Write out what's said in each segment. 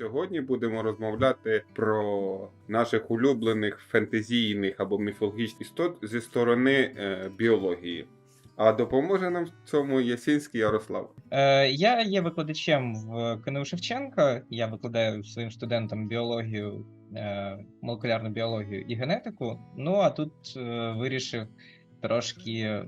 Сьогодні будемо розмовляти про наших улюблених фентезійних або міфологічних істот зі сторони е, біології. А допоможе нам в цьому Ясінський Ярослав. Е, я є викладачем в КНУ Шевченка. Я викладаю своїм студентам біологію, е, молекулярну біологію і генетику. Ну а тут е, вирішив трошки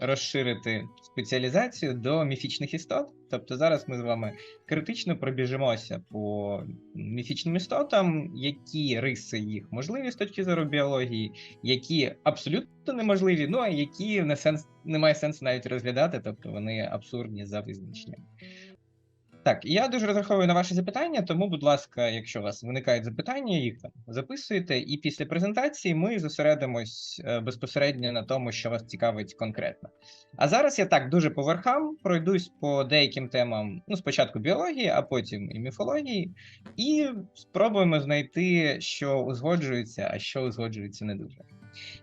розширити спеціалізацію до міфічних істот. Тобто зараз ми з вами критично пробіжимося по міфічним істотам, які риси їх можливі з точки зору біології, які абсолютно неможливі, ну а які не сенс немає сенсу навіть розглядати, тобто вони абсурдні за визначенням. Так, я дуже розраховую на ваші запитання, тому, будь ласка, якщо у вас виникають запитання, їх там записуйте, і після презентації ми зосередимось е, безпосередньо на тому, що вас цікавить конкретно. А зараз я так дуже по верхам пройдусь по деяким темам, ну, спочатку біології, а потім і міфології, і спробуємо знайти, що узгоджується, а що узгоджується не дуже.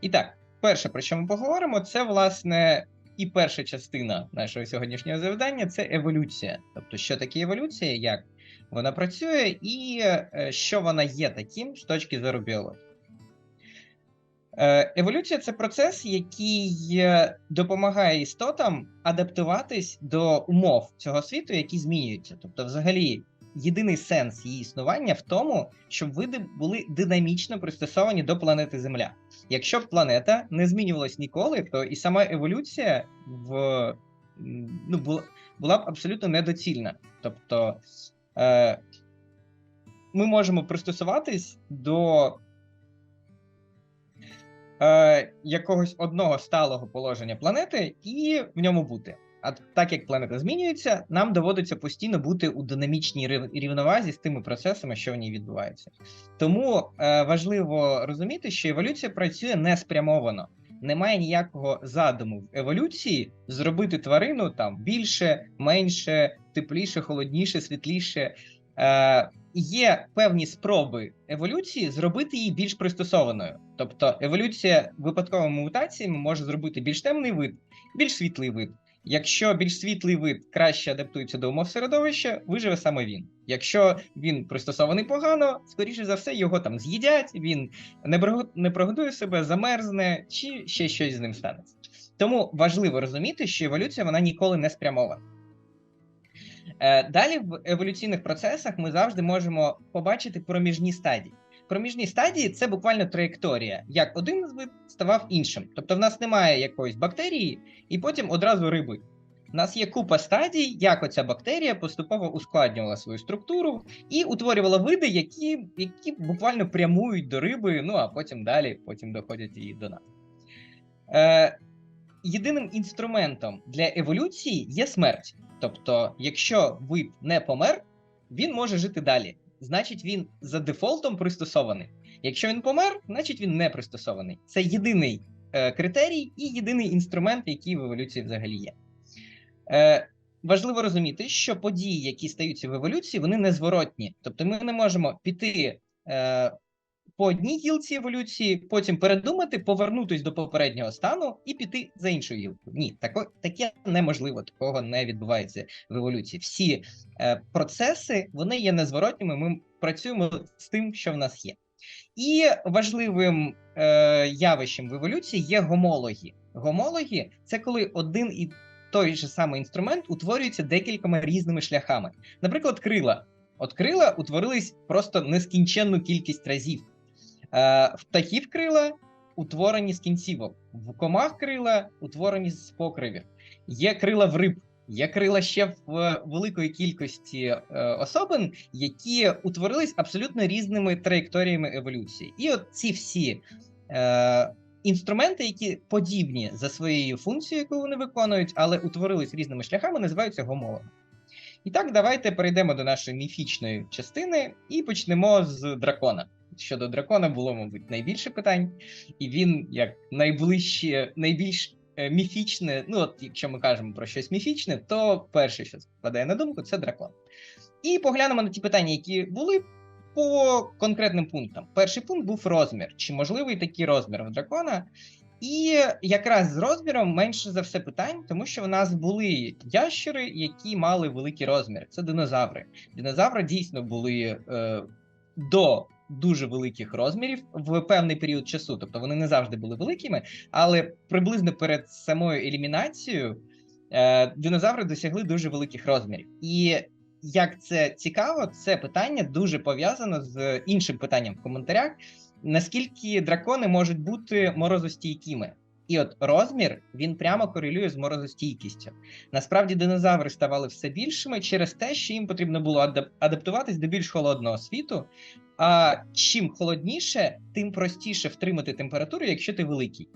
І так, перше, про що ми поговоримо, це власне і перша частина нашого сьогоднішнього завдання це еволюція. Тобто, що таке еволюція, як вона працює, і е, що вона є таким з точки зору біології. Е, Еволюція це процес, який е, допомагає істотам адаптуватись до умов цього світу, які змінюються. Тобто, взагалі, єдиний сенс її існування в тому, щоб види були динамічно пристосовані до планети Земля. Якщо б планета не змінювалась ніколи, то і сама еволюція в ну, була, була б абсолютно недоцільна. Тобто е, ми можемо пристосуватись до е, якогось одного сталого положення планети і в ньому бути. А так як планета змінюється, нам доводиться постійно бути у динамічній рівновазі з тими процесами, що в ній відбуваються. Тому е, важливо розуміти, що еволюція працює не спрямовано. Немає ніякого задуму в еволюції зробити тварину там більше, менше, тепліше, холодніше, світліше. Е, є певні спроби еволюції зробити її більш пристосованою. Тобто еволюція випадковими мутаціями може зробити більш темний вид, більш світлий вид. Якщо більш світлий вид краще адаптується до умов середовища, виживе саме він. Якщо він пристосований погано, скоріше за все його там з'їдять, він не прогодує себе, замерзне, чи ще щось з ним станеться. Тому важливо розуміти, що еволюція вона ніколи не спрямована. Е, Далі в еволюційних процесах ми завжди можемо побачити проміжні стадії. Проміжні стадії це буквально траєкторія, як один з вид ставав іншим. Тобто, в нас немає якоїсь бактерії, і потім одразу риби. У нас є купа стадій, як оця бактерія поступово ускладнювала свою структуру і утворювала види, які, які буквально прямують до риби, ну а потім далі потім доходять і до нас. Е, єдиним інструментом для еволюції є смерть. Тобто, якщо вид не помер, він може жити далі. Значить, він за дефолтом пристосований. Якщо він помер, значить він не пристосований. Це єдиний е, критерій і єдиний інструмент, який в еволюції взагалі є. Е, важливо розуміти, що події, які стаються в еволюції, вони незворотні. Тобто ми не можемо піти е, по одній гілці еволюції, потім передумати, повернутись до попереднього стану і піти за іншою гілкою. Ні, тако, таке неможливо, такого не відбувається в еволюції. Всі е, процеси вони є незворотніми. Ми працюємо з тим, що в нас є. І важливим е, явищем в еволюції є гомологи. Гомологи це коли один і той же самий інструмент утворюється декількома різними шляхами. Наприклад, крила. От крила утворились просто нескінченну кількість разів. Е, птахів крила утворені з кінцівок, в комах крила утворені з покривів. Є крила в риб, є крила ще в великої кількості е, особин, які утворились абсолютно різними траєкторіями еволюції. І от ці всі е, інструменти, які подібні за своєю функцією, яку вони виконують, але утворились різними шляхами, називаються гомологами. І так, давайте перейдемо до нашої міфічної частини і почнемо з дракона. Щодо дракона було, мабуть, найбільше питань, і він як найближче, найбільш е, міфічне. Ну, от якщо ми кажемо про щось міфічне, то перше, що спадає на думку, це дракон. І поглянемо на ті питання, які були по конкретним пунктам. Перший пункт був розмір. Чи можливий такий розмір в дракона? І якраз з розміром менше за все питань, тому що в нас були ящери, які мали великі розміри. Це динозаври. Динозаври дійсно були е, до дуже великих розмірів в певний період часу. Тобто вони не завжди були великими, але приблизно перед самою елімінацією е, динозаври досягли дуже великих розмірів. І як це цікаво, це питання дуже пов'язано з іншим питанням в коментарях. Наскільки дракони можуть бути морозостійкими? І от розмір він прямо корелює з морозостійкістю. Насправді динозаври ставали все більшими через те, що їм потрібно було адаптуватись до більш холодного світу. А чим холодніше, тим простіше втримати температуру, якщо ти великий.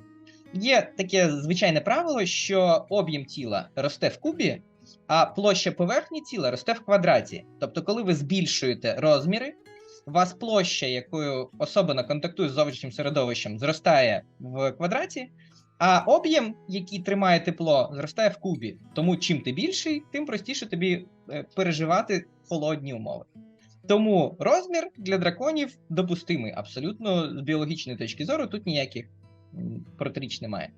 Є таке звичайне правило, що об'єм тіла росте в кубі, а площа поверхні тіла росте в квадраті. Тобто, коли ви збільшуєте розміри, у вас площа, якою особина контактує з зовнішнім середовищем, зростає в квадраті, а об'єм, який тримає тепло, зростає в кубі. Тому чим ти більший, тим простіше тобі е, переживати холодні умови. Тому розмір для драконів допустимий абсолютно з біологічної точки зору, тут ніяких протиріч немає.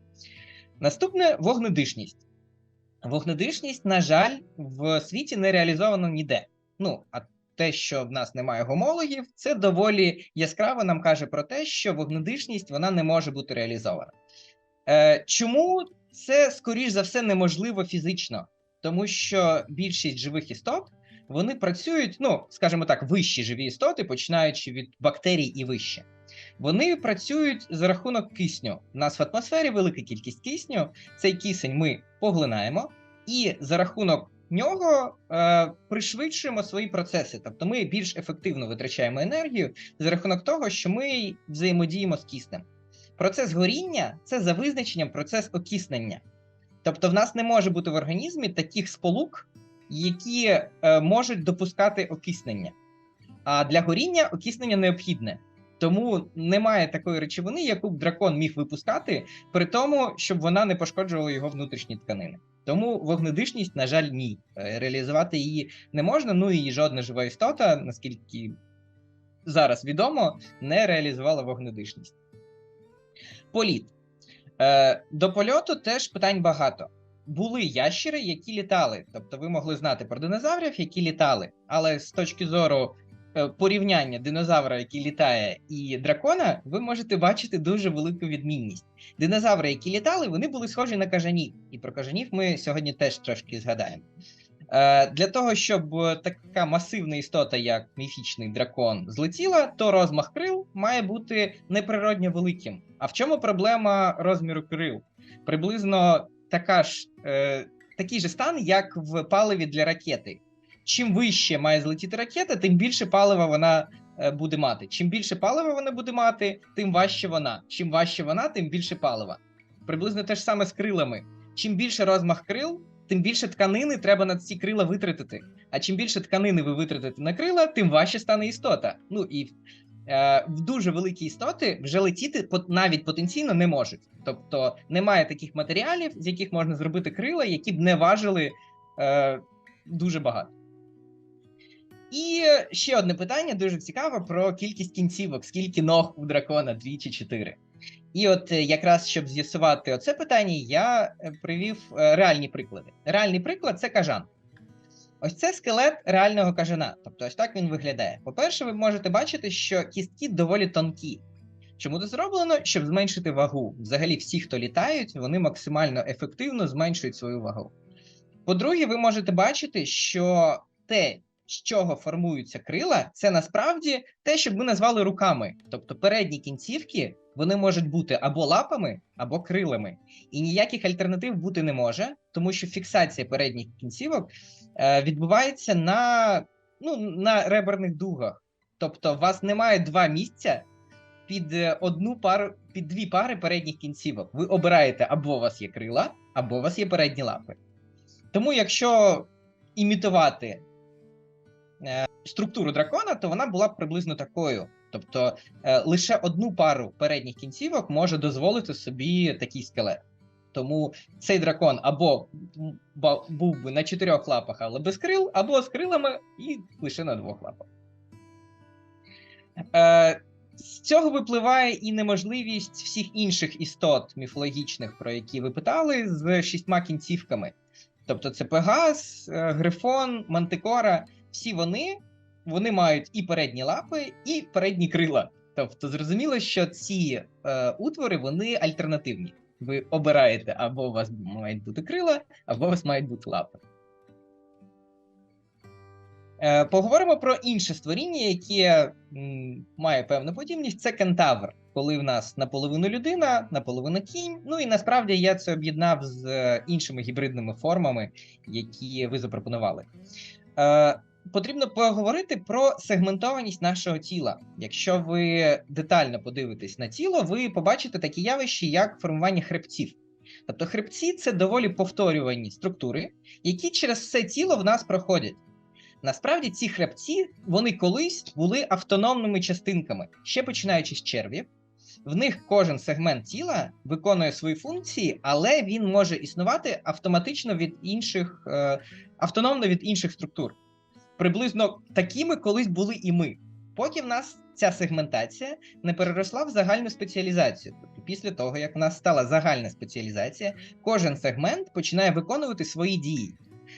Наступне вогнедишність. Вогнедишність, на жаль, в світі не реалізовано ніде. Ну, а те, що в нас немає гомологів, це доволі яскраво нам каже про те, що вогнедишність вона не може бути реалізована. Е, чому це, скоріш за все, неможливо фізично? Тому що більшість живих істот вони працюють, ну, скажімо так, вищі живі істоти, починаючи від бактерій і вище. Вони працюють за рахунок кисню. У нас в атмосфері велика кількість кисню. Цей кисень ми поглинаємо, і за рахунок нього е, пришвидшуємо свої процеси. Тобто ми більш ефективно витрачаємо енергію за рахунок того, що ми взаємодіємо з киснем. Процес горіння це за визначенням процес окиснення. Тобто, в нас не може бути в організмі таких сполук, які е, можуть допускати окиснення. А для горіння окиснення необхідне. Тому немає такої речовини, яку б дракон міг випускати, при тому, щоб вона не пошкоджувала його внутрішні тканини. Тому вогнедишність, на жаль, ні. Е, Реалізувати її не можна. Ну і жодна жива істота, наскільки зараз відомо, не реалізувала вогнедишність. Політ. Е, до польоту теж питань багато. Були ящери, які літали. Тобто ви могли знати про динозаврів, які літали. Але з точки зору е, порівняння динозавра, який літає, і дракона, ви можете бачити дуже велику відмінність. Динозаври, які літали, вони були схожі на кажанів. І про кажанів ми сьогодні теж трошки згадаємо. Е, для того, щоб е, така масивна істота, як міфічний дракон, злетіла, то розмах крил має бути неприродньо великим. А в чому проблема розміру крил? Приблизно така ж, е, такий же стан, як в паливі для ракети. Чим вище має злетіти ракета, тим більше палива вона буде мати. Чим більше палива вона буде мати, тим важче вона. Чим важче вона, тим більше палива. Приблизно те ж саме з крилами. Чим більше розмах крил, тим більше тканини треба на ці крила витратити. А чим більше тканини ви витратите на крила, тим важче стане істота. Ну і е, в дуже великі істоти вже летіти навіть потенційно не можуть. Тобто немає таких матеріалів, з яких можна зробити крила, які б не важили е, дуже багато. І ще одне питання дуже цікаве про кількість кінцівок, скільки ног у дракона, дві чи чотири. І от е, якраз щоб з'ясувати оце питання, я е, привів е, реальні приклади. Реальний приклад це кажан. Ось це скелет реального кажана. Тобто, ось так він виглядає. По-перше, ви можете бачити, що кістки доволі тонкі. Чому це зроблено? Щоб зменшити вагу. Взагалі, всі, хто літають, вони максимально ефективно зменшують свою вагу. По-друге, ви можете бачити, що те, з чого формуються крила, це насправді те, що ми назвали руками. Тобто передні кінцівки вони можуть бути або лапами, або крилами. І ніяких альтернатив бути не може, тому що фіксація передніх кінцівок е, відбувається на, ну, на реберних дугах. Тобто, у вас немає два місця під е, одну пару, під дві пари передніх кінцівок. Ви обираєте або у вас є крила, або у вас є передні лапи. Тому, якщо імітувати структуру дракона, то вона була приблизно такою. Тобто е, лише одну пару передніх кінцівок може дозволити собі такий скелет. Тому цей дракон або був би на чотирьох лапах, але без крил, або з крилами і лише на двох лапах. Е, З цього випливає і неможливість всіх інших істот міфологічних, про які ви питали, з шістьма кінцівками. Тобто це Пегас, е, Грифон, Мантикора. Всі вони, вони мають і передні лапи, і передні крила. Тобто, зрозуміло, що ці е, утвори вони альтернативні. Ви обираєте, або у вас мають бути крила, або у вас мають бути лапи. Е, поговоримо про інше створіння, яке м, має певну подібність. Це кентавр, коли в нас наполовину людина, наполовину кінь. Ну і насправді я це об'єднав з е, іншими гібридними формами, які ви запропонували. Е, потрібно поговорити про сегментованість нашого тіла. Якщо ви детально подивитесь на тіло, ви побачите такі явища, як формування хребців. Тобто хребці це доволі повторювані структури, які через все тіло в нас проходять. Насправді ці хребці вони колись були автономними частинками, ще починаючи з червів. В них кожен сегмент тіла виконує свої функції, але він може існувати автоматично від інших, е, автономно від інших структур. Приблизно такими колись були і ми. Поки в нас ця сегментація не переросла в загальну спеціалізацію. Тобто, після того, як в нас стала загальна спеціалізація, кожен сегмент починає виконувати свої дії.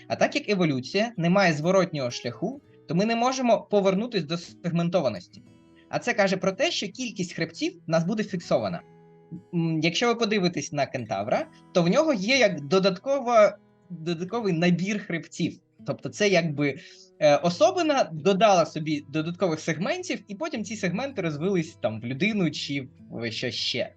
А так як еволюція не має зворотнього шляху, то ми не можемо повернутися до сегментованості. А це каже про те, що кількість хребців в нас буде фіксована. Якщо ви подивитесь на кентавра, то в нього є як додаткова, додатковий набір хребців. Тобто, це якби е, особина додала собі додаткових сегментів, і потім ці сегменти розвились там в людину чи в що ще.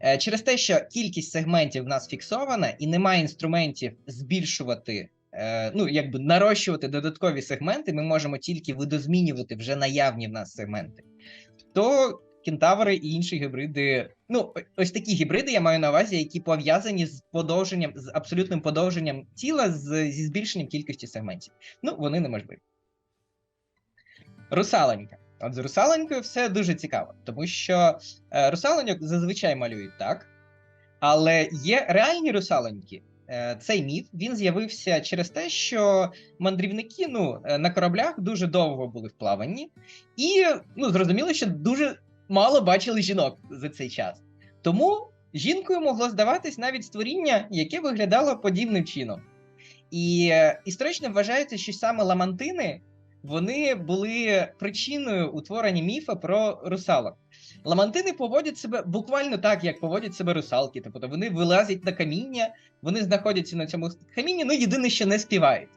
Е, Через те, що кількість сегментів в нас фіксована, і немає інструментів збільшувати, е, ну якби нарощувати додаткові сегменти, ми можемо тільки видозмінювати вже наявні в нас сегменти. То кентаври і інші гібриди, ну ось такі гібриди я маю на увазі, які пов'язані з подовженням, з абсолютним подовженням тіла з, зі збільшенням кількості сегментів. Ну, вони неможливі. Русаленька. От з русаленькою все дуже цікаво, тому що е, русаленьок зазвичай малюють так, але є реальні русаленьки. Е, цей міф він з'явився через те, що мандрівники ну, е, на кораблях дуже довго були в плаванні, і ну, зрозуміло, що дуже мало бачили жінок за цей час. Тому жінкою могло здаватись навіть створіння, яке виглядало подібним чином. І е, історично вважається, що саме ламантини вони були причиною утворення міфа про русалок. Ламантини поводять себе буквально так, як поводять себе русалки. Тобто вони вилазять на каміння, вони знаходяться на цьому камінні, ну єдине, що не співають.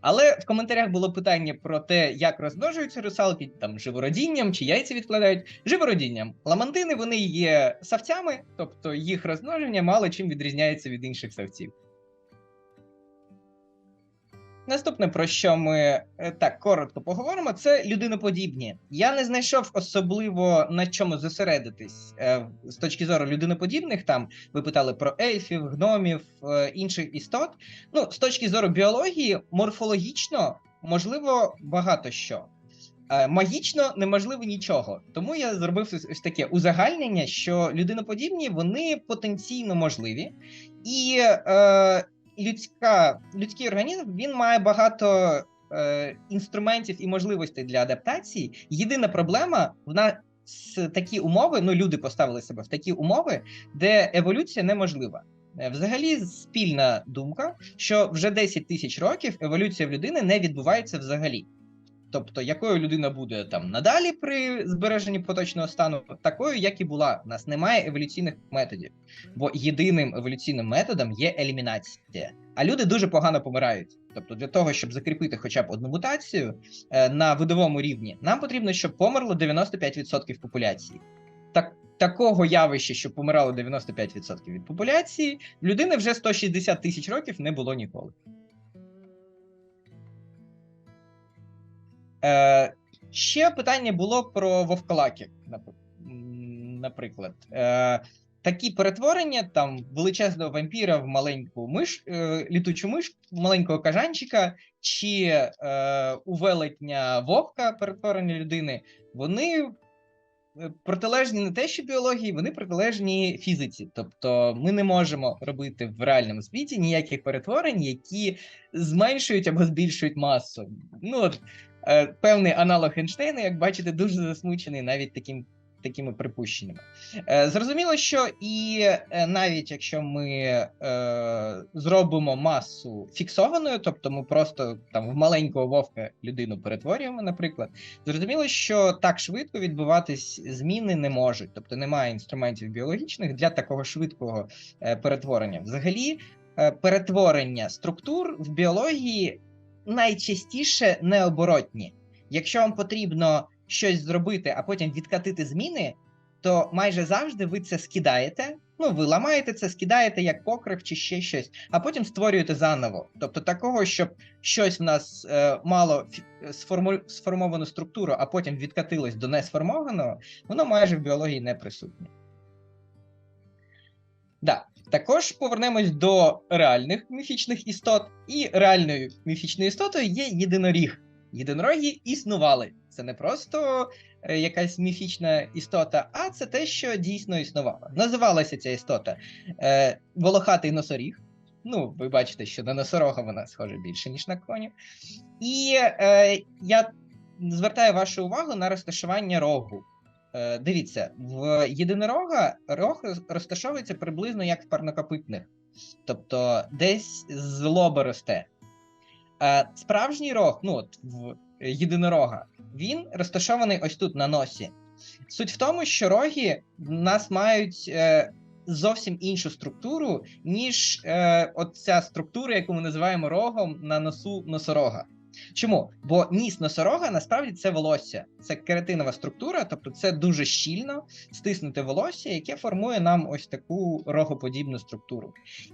Але в коментарях було питання про те, як розмножуються русалки, там живородінням чи яйця відкладають. Живородінням. Ламантини вони є савцями, тобто їх розмноження мало чим відрізняється від інших савців. Наступне, про що ми е, так коротко поговоримо, це людиноподібні. Я не знайшов особливо на чому зосередитись е, з точки зору людиноподібних. Там ви питали про ельфів, гномів, е, інших істот. Ну, з точки зору біології, морфологічно можливо багато що. Магічно неможливо нічого. Тому я зробив ось таке узагальнення, що людиноподібні вони потенційно можливі, і е, людська, людський організм він має багато е, інструментів і можливостей для адаптації. Єдина проблема в нас такі умови, ну люди поставили себе в такі умови, де еволюція неможлива. Е, Взагалі, спільна думка, що вже 10 тисяч років еволюція в людини не відбувається взагалі. Тобто, якою людина буде там надалі при збереженні поточного стану, такою, як і була. У нас немає еволюційних методів, бо єдиним еволюційним методом є елімінація. А люди дуже погано помирають. Тобто, для того, щоб закріпити хоча б одну мутацію е, на видовому рівні, нам потрібно, щоб померло 95% популяції. Так, такого явища, що помирало 95% від популяції, в людини вже 160 тисяч років не було ніколи. Е, ще питання було про м, наприклад. Е, такі перетворення там величезного вампіра в маленьку миш, е, літучу миш, маленького кажанчика, чи е, у велетня вовка перетворення людини, вони е, протилежні не те, що біології, вони протилежні фізиці. Тобто ми не можемо робити в реальному світі ніяких перетворень, які зменшують або збільшують масу. Ну, от, певний аналог Ейнштейна, як бачите, дуже засмучений навіть таким такими припущеннями. Е, Зрозуміло, що і е, навіть якщо ми е, зробимо масу фіксованою, тобто ми просто там в маленького вовка людину перетворюємо, наприклад, зрозуміло, що так швидко відбуватись зміни не можуть, тобто немає інструментів біологічних для такого швидкого е, перетворення. Взагалі, е, перетворення структур в біології найчастіше необоротні. Якщо вам потрібно щось зробити, а потім відкатити зміни, то майже завжди ви це скидаєте. Ну, ви ламаєте це, скидаєте як покрив чи ще щось, а потім створюєте заново. Тобто, такого, щоб щось в нас е, мало сформу, сформовану структуру, а потім відкатилось до несформованого, воно майже в біології не присутнє. Да. Також повернемось до реальних міфічних істот. І реальною міфічною істотою є єдиноріг. Єдинороги існували. Це не просто е, якась міфічна істота, а це те, що дійсно існувало. Називалася ця істота е, волохатий носоріг. Ну, ви бачите, що на носорога вона схожа більше, ніж на коню. І е, я звертаю вашу увагу на розташування рогу. Е, дивіться, в єдинорога рог розташовується приблизно як в парнокопитних, тобто десь з лоба росте. Е, справжній рог, ну от в єдинорога, він розташований ось тут на носі. Суть в тому, що роги в нас мають е, зовсім іншу структуру, ніж ця структура, яку ми називаємо рогом на носу носорога. Чому? Бо ніс носорога насправді це волосся, це кератинова структура, тобто це дуже щільно стиснуте волосся, яке формує нам ось таку рогоподібну структуру.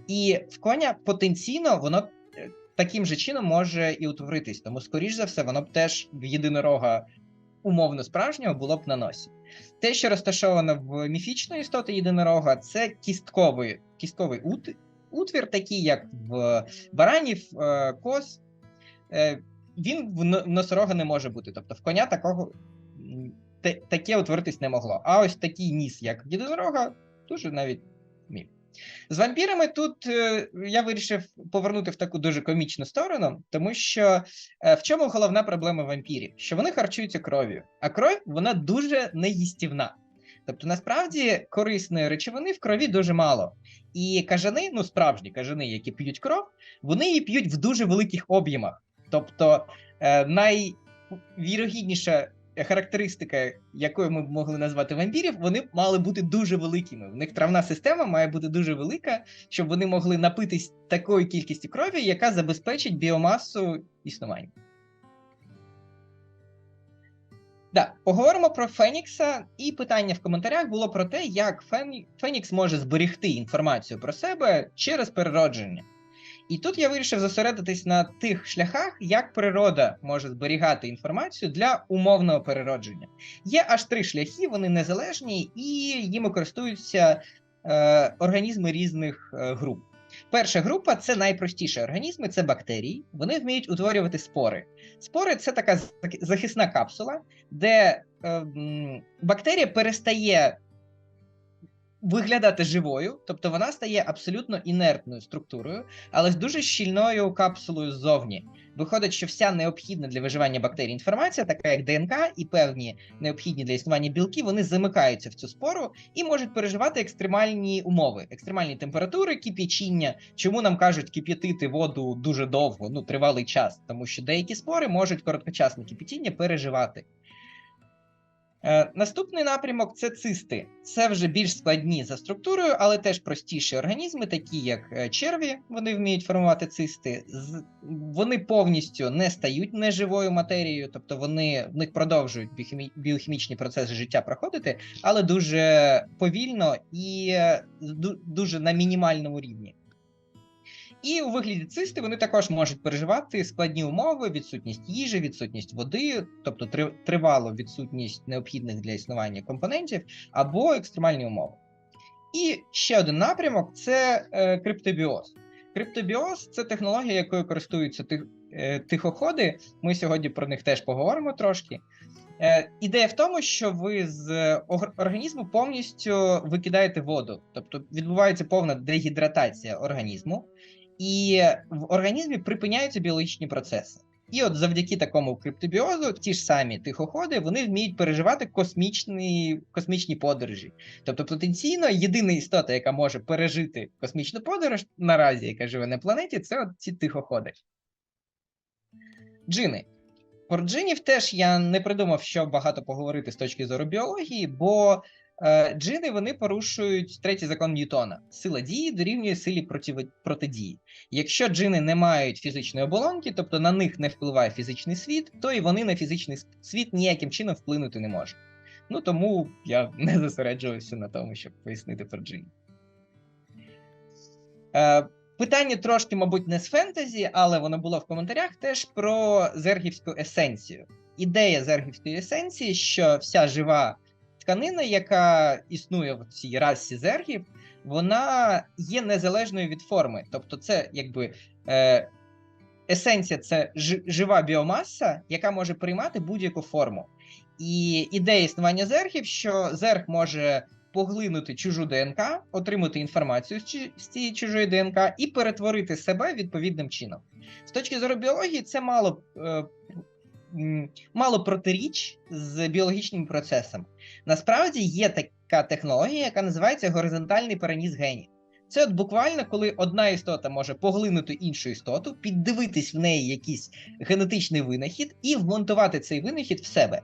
І в коня потенційно воно е, таким же чином може і утворитись. Тому, скоріш за все, воно б теж в єдинорога умовно справжнього було б на носі. Те, що розташовано в міфічної істоти єдинорога, це кістковий, кістковий ут, утвір, такий як в баранів, е, коз. Він в носорога не може бути. Тобто в коня такого те- таке утворитись не могло. А ось такий ніс, як в єдинорога, дуже навіть міг. З вампірами тут е, я вирішив повернути в таку дуже комічну сторону, тому що е, в чому головна проблема вампірів? Що вони харчуються кров'ю, а кров вона дуже неїстівна. Тобто, насправді корисної речовини в крові дуже мало. І кажани, ну справжні кажани, які п'ють кров, вони її п'ють в дуже великих об'ємах. Тобто, е, найвірогідніша характеристика, якою ми б могли назвати вампірів, вони мали бути дуже великими. В них травна система має бути дуже велика, щоб вони могли напитись такої кількості крові, яка забезпечить біомасу існування. Да, поговоримо про Фенікса, і питання в коментарях було про те, як Фен- Фенікс може зберігти інформацію про себе через переродження. І тут я вирішив зосередитись на тих шляхах, як природа може зберігати інформацію для умовного переродження. Є аж три шляхи, вони незалежні, і їми користуються е, організми різних е, груп. Перша група це найпростіші організми, це бактерії. Вони вміють утворювати спори. Спори це така зах- захисна капсула, де е, бактерія перестає виглядати живою, тобто вона стає абсолютно інертною структурою, але з дуже щільною капсулою ззовні. Виходить, що вся необхідна для виживання бактерій інформація, така як ДНК і певні необхідні для існування білки, вони замикаються в цю спору і можуть переживати екстремальні умови, екстремальні температури, кип'ячіння. Чому нам кажуть кип'ятити воду дуже довго, ну тривалий час, тому що деякі спори можуть короткочасне кип'ятіння переживати. Е, наступний напрямок це цисти. Це вже більш складні за структурою, але теж простіші організми, такі як е, черві, вони вміють формувати цисти. Вони повністю не стають неживою матерією, тобто вони в них продовжують біохімічні процеси життя проходити, але дуже повільно і е, дуже на мінімальному рівні. І у вигляді цисти вони також можуть переживати складні умови, відсутність їжі, відсутність води, тобто три- тривалу відсутність необхідних для існування компонентів або екстремальні умови. І ще один напрямок це е, криптобіоз. Криптобіоз це технологія, якою користуються е, тихоходи. Ми сьогодні про них теж поговоримо трошки. Е, ідея в тому, що ви з організму повністю викидаєте воду, тобто відбувається повна дегідратація організму, і в організмі припиняються біологічні процеси. І от завдяки такому криптобіозу, ті ж самі тихоходи, вони вміють переживати космічні, космічні подорожі. Тобто, потенційно, єдина істота, яка може пережити космічну подорож наразі, яка живе на планеті, це от ці тихоходи. Джини. Про джинів теж я не придумав, що багато поговорити з точки зору біології, бо джини вони порушують третій закон Ньютона. Сила дії дорівнює силі противи- протидії. Якщо джини не мають фізичної оболонки, тобто на них не впливає фізичний світ, то і вони на фізичний світ ніяким чином вплинути не можуть. Ну тому я не зосереджувався на тому, щоб пояснити про джинів. Е, питання трошки, мабуть, не з фентезі, але воно було в коментарях теж про зергівську есенцію. Ідея зергівської есенції, що вся жива тканина, яка існує в цій расі зергів, вона є незалежною від форми. Тобто, це якби е, есенція це жива біомаса, яка може приймати будь-яку форму. І ідея існування зергів, що зерг може поглинути чужу ДНК, отримати інформацію з, цієї чужої ДНК і перетворити себе відповідним чином. З точки зору біології, це мало, е, мало протиріч з біологічними процесами. Насправді є така технологія, яка називається горизонтальний переніс генів. Це от буквально, коли одна істота може поглинути іншу істоту, піддивитись в неї якийсь генетичний винахід і вмонтувати цей винахід в себе.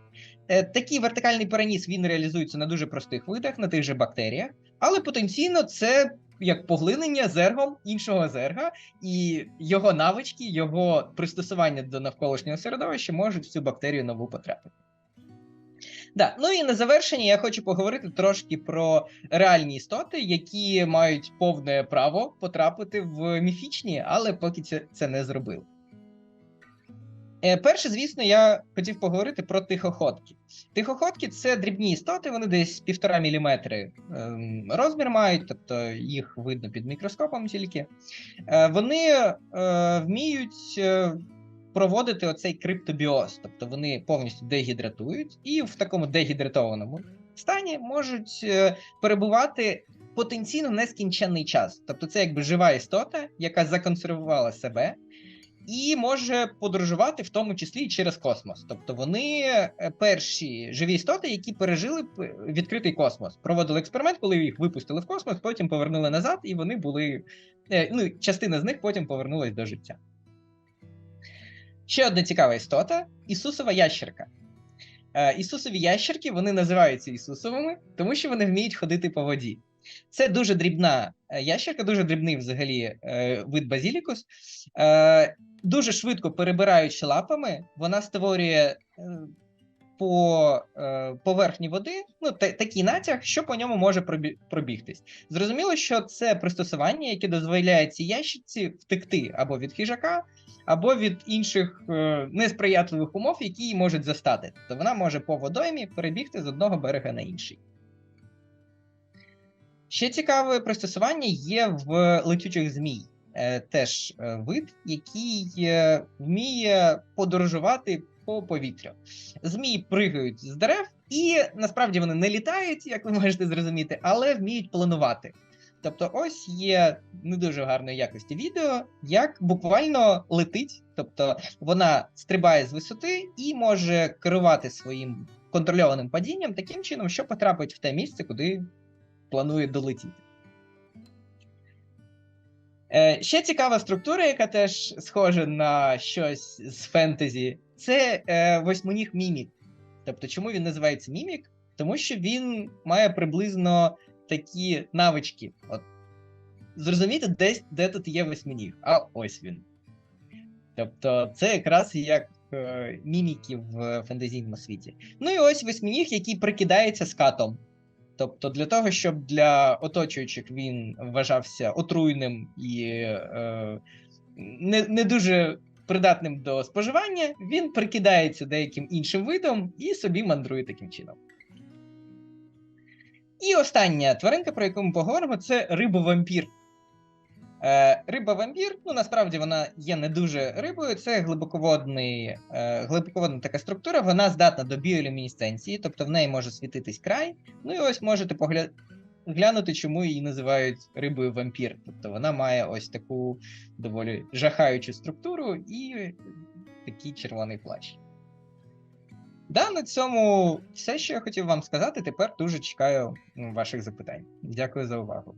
Е, Такий вертикальний переніс він реалізується на дуже простих видах, на тих же бактеріях, але потенційно це як поглинення зергом іншого зерга, і його навички, його пристосування до навколишнього середовища можуть в цю бактерію нову потрапити. Да. Ну і на завершення я хочу поговорити трошки про реальні істоти, які мають повне право потрапити в міфічні, але поки це, це не зробили. Е, перше, звісно, я хотів поговорити про тихоходки. Тихоходки це дрібні істоти, вони десь півтора міліметри ем, розмір мають, тобто їх видно під мікроскопом тільки. Е, вони е, вміють проводити оцей криптобіоз, тобто вони повністю дегідратують і в такому дегідратованому стані можуть перебувати потенційно нескінченний час. Тобто, це якби жива істота, яка законсервувала себе. І може подорожувати в тому числі і через космос. Тобто вони е, перші живі істоти, які пережили відкритий космос. Проводили експеримент, коли їх випустили в космос, потім повернули назад, і вони були. е, Ну, частина з них потім повернулась до життя. Ще одна цікава істота Ісусова ящерка. Е, Ісусові ящерки вони називаються Ісусовими, тому що вони вміють ходити по воді. Це дуже дрібна е, ящерка, дуже дрібний взагалі е, вид базілікус. Е, дуже швидко перебираючи лапами, вона створює по поверхні води ну, та, такий натяг, що по ньому може пробігтись. Зрозуміло, що це пристосування, яке дозволяє цій ящерці втекти або від хижака, або від інших несприятливих умов, які її можуть застати. Тобто вона може по водоймі перебігти з одного берега на інший. Ще цікаве пристосування є в летючих змій. Е, теж е, вид, який е, вміє подорожувати по повітрю. Змії пригають з дерев, і насправді вони не літають, як ви можете зрозуміти, але вміють планувати. Тобто, ось є не дуже гарної якості відео, як буквально летить. Тобто вона стрибає з висоти і може керувати своїм контрольованим падінням таким чином, що потрапить в те місце, куди планує долетіти. Е, ще цікава структура, яка теж схожа на щось з фентезі, це е, восьминіг мімік. Тобто, чому він називається мімік? Тому що він має приблизно такі навички. От, зрозуміти, десь, де тут є восьминіг, а ось він. Тобто, це якраз як е, міміки в фентезійному світі. Ну і ось восьминіг, який прикидається скатом. Тобто, для того, щоб для оточуючих він вважався отруйним і е, не, не дуже придатним до споживання, він прикидається деяким іншим видом і собі мандрує таким чином. І остання тваринка, про яку ми поговоримо, це риба-вампір. Е, риба-вампір, ну насправді вона є не дуже рибою, це глибоководний, е, глибоководна така структура, вона здатна до біолюмінесценції, тобто в неї може світитись край. Ну і ось можете погля... глянути, чому її називають рибою вампір. Тобто вона має ось таку доволі жахаючу структуру і такий червоний плащ. Да, на цьому все, що я хотів вам сказати. Тепер дуже чекаю ваших запитань. Дякую за увагу.